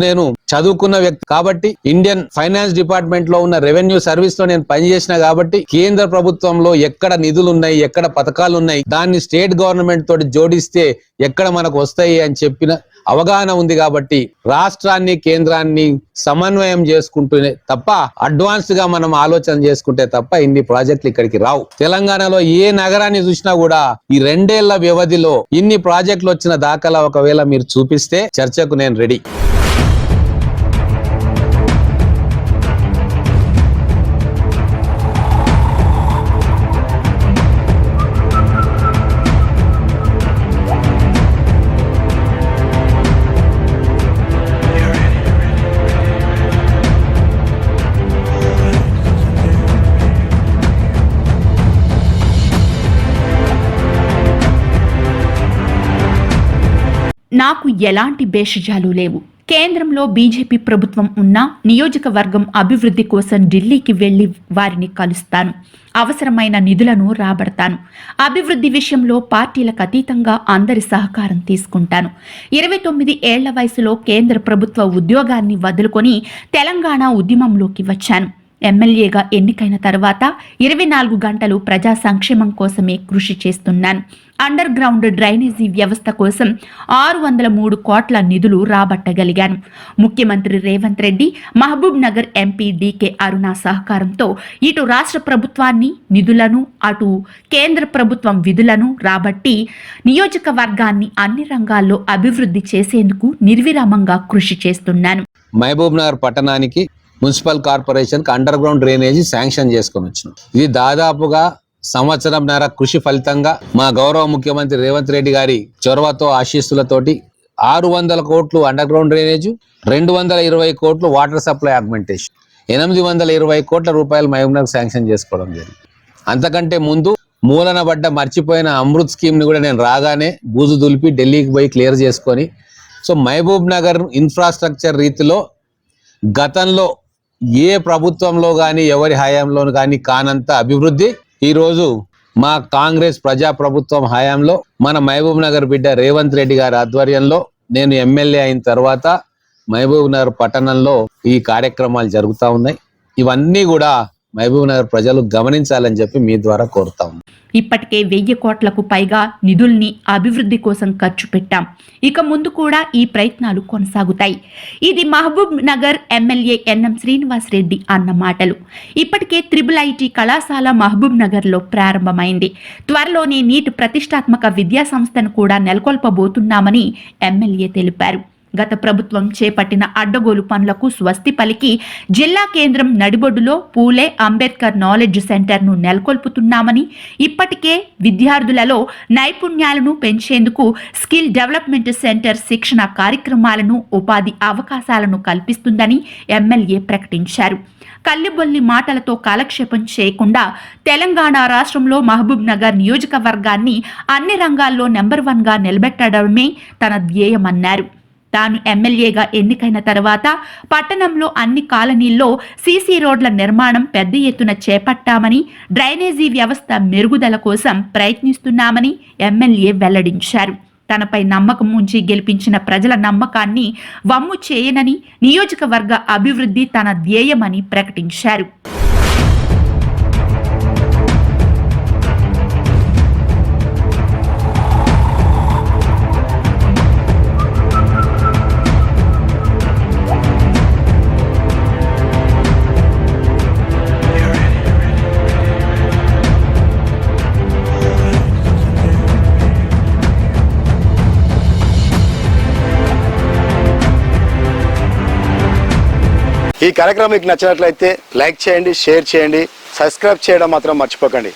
నేను చదువుకున్న వ్యక్తి కాబట్టి ఇండియన్ ఫైనాన్స్ డిపార్ట్మెంట్లో ఉన్న రెవెన్యూ సర్వీస్లో నేను పనిచేసిన కాబట్టి కేంద్ర ప్రభుత్వంలో ఎక్కడ నిధులు ఉన్నాయి ఎక్కడ పథకాలు ఉన్నాయి దాన్ని స్టేట్ గవర్నమెంట్ తోటి జోడిస్తే ఎక్కడ మనకు వస్తాయి అని చెప్పిన అవగాహన ఉంది కాబట్టి రాష్ట్రాన్ని కేంద్రాన్ని సమన్వయం చేసుకుంటూనే తప్ప అడ్వాన్స్గా మనం ఆలోచన చేసుకుంటే తప్ప ఇన్ని ప్రాజెక్టులు ఇక్కడికి రావు. తెలంగాణలో ఏ నగరాన్ని చూసినా కూడా ఈ రెండేళ్ళ వ్యవధిలో ఇన్ని ప్రాజెక్టులు వచ్చిన దాఖలా ఒకవేళ మీరు చూపిస్తే చర్చకు నేను రెడీ నాకు ఎలాంటి భేషజాలు లేవు. కేంద్రంలో బీజేపీ ప్రభుత్వం ఉన్నా నియోజకవర్గం అభివృద్ధి కోసం ఢిల్లీకి వెళ్ళి వారిని కలుస్తాను. అవసరమైన నిధులను రాబడతాను. అభివృద్ధి విషయంలో పార్టీలకు అతీతంగా అందరి సహకారం తీసుకుంటాను. ఇరవై తొమ్మిది ఏళ్ళ వయసులో కేంద్ర ప్రభుత్వ ఉద్యోగాన్ని వదులుకొని తెలంగాణ ఉద్యమంలోకి వచ్చాను. ఎమ్మెల్యేగా ఎన్నికైన తర్వాత ఇరవై నాలుగు గంటలు ప్రజా సంక్షేమం కోసమే కృషి చేస్తున్నాను అండర్ గ్రౌండ్ డ్రైనేజీ వ్యవస్థ కోసం ఆరు వందల మూడు కోట్ల నిధులు రాబట్టగలిగాను ముఖ్యమంత్రి Revanth Reddy Mahabubnagar MP D K Aruna సహకారంతో ఇటు రాష్ట్ర ప్రభుత్వాన్ని నిధులను అటు కేంద్ర ప్రభుత్వం విధులను రాబట్టి నియోజకవర్గాన్ని అన్ని రంగాల్లో అభివృద్ధి చేసేందుకు నిర్విరామంగా కృషి చేస్తున్నాను మహబూబ్ నగర్ పట్టణానికి మున్సిపల్ కార్పొరేషన్కి అండర్ గ్రౌండ్ డ్రైనేజీ శాంక్షన్ చేసుకొని వచ్చినాం ఇది దాదాపుగా సంవత్సరంన్నర కృషి ఫలితంగా మా గౌరవ ముఖ్యమంత్రి రేవంత్ రెడ్డి గారి చొరవతో ఆశీస్సులతోటి ఆరు వందల కోట్లు అండర్ గ్రౌండ్ డ్రైనేజ్ రెండు వందల ఇరవై కోట్లు వాటర్ సప్లై ఆగ్మెంటేషన్ ఎనిమిది వందల ఇరవై కోట్ల రూపాయలు మహబూబ్నగర్ శాంక్షన్ చేసుకోవడం జరిగింది. అంతకంటే ముందు మూలన పడ్డ మర్చిపోయిన అమృత్ స్కీమ్ని కూడా నేను రాగానే బూజు దులిపి ఢిల్లీకి పోయి క్లియర్ చేసుకొని సో మహబూబ్ నగర్ ఇన్ఫ్రాస్ట్రక్చర్ రీతిలో గతంలో ఏ ప్రభుత్వంలో కానీ ఎవరి హయాంలో కానీ కానంత అభివృద్ధి. ఈరోజు మా కాంగ్రెస్ ప్రజా ప్రభుత్వం హయాంలో మన మహబూబ్ నగర్ బిడ్డ రేవంత్ రెడ్డి గారి ఆధ్వర్యంలో నేను ఎమ్మెల్యే అయిన తర్వాత మహబూబ్ నగర్ పట్టణంలో ఈ కార్యక్రమాలు జరుగుతూ ఉన్నాయి. ఇవన్నీ కూడా మహబూబ్ నగర్ ప్రజలు గమనించాలని చెప్పి మీ ద్వారా కోరుతాం. ఇప్పటికే వెయ్యి కోట్లకు పైగా నిధుల్ని అభివృద్ధి కోసం ఖర్చు పెట్టాం. ఇక ముందు కూడా ఈ ప్రయత్నాలు కొనసాగుతాయి. ఇది Mahabubnagar MLA N M Srinivasa Reddy అన్న మాటలు. ఇప్పటికే త్రిబుల్ ఐటీ కళాశాల మహబూబ్ నగర్లో ప్రారంభమైంది. త్వరలోనే నీటి ప్రతిష్టాత్మక విద్యా సంస్థను కూడా నెలకొల్పబోతున్నామని ఎమ్మెల్యే తెలిపారు. గత ప్రభుత్వం చేపట్టిన అడ్డగోలు పనులకు స్వస్తి పలికి జిల్లా కేంద్రం నడిబొడ్డులో పూలే అంబేద్కర్ నాలెడ్జ్ సెంటర్ను నెలకొల్పుతున్నామని ఇప్పటికే విద్యార్థులలో నైపుణ్యాలను పెంచేందుకు స్కిల్ డెవలప్మెంట్ సెంటర్ శిక్షణ కార్యక్రమాలను ఉపాధి అవకాశాలను కల్పిస్తుందని ఎమ్మెల్యే ప్రకటించారు. కల్లిబొల్లి మాటలతో కాలక్షేపం చేయకుండా తెలంగాణ రాష్ట్రంలో మహబూబ్ నగర్ నియోజకవర్గాన్ని అన్ని రంగాల్లో నెంబర్ వన్గా నిలబెట్టడమే తన ధ్యేయమన్నారు. తాను ఎమ్మెల్యేగా ఎన్నికైన తర్వాత పట్టణంలో అన్ని కాలనీల్లో సీసీ రోడ్ల నిర్మాణం పెద్ద ఎత్తున చేపట్టామని డ్రైనేజీ వ్యవస్థ మెరుగుదల కోసం ప్రయత్నిస్తున్నామని ఎమ్మెల్యే వెల్లడించారు. తనపై నమ్మకం ఉంచి గెలిపించిన ప్రజల నమ్మకాన్ని వమ్ము చేయనని నియోజకవర్గ అభివృద్ధి తన ధ్యేయమని ప్రకటించారు. ఈ కార్యక్రమం మీకు నచ్చినట్లయితే లైక్ చేయండి షేర్ చేయండి సబ్స్క్రైబ్ చేయడం మాత్రం మర్చిపోకండి.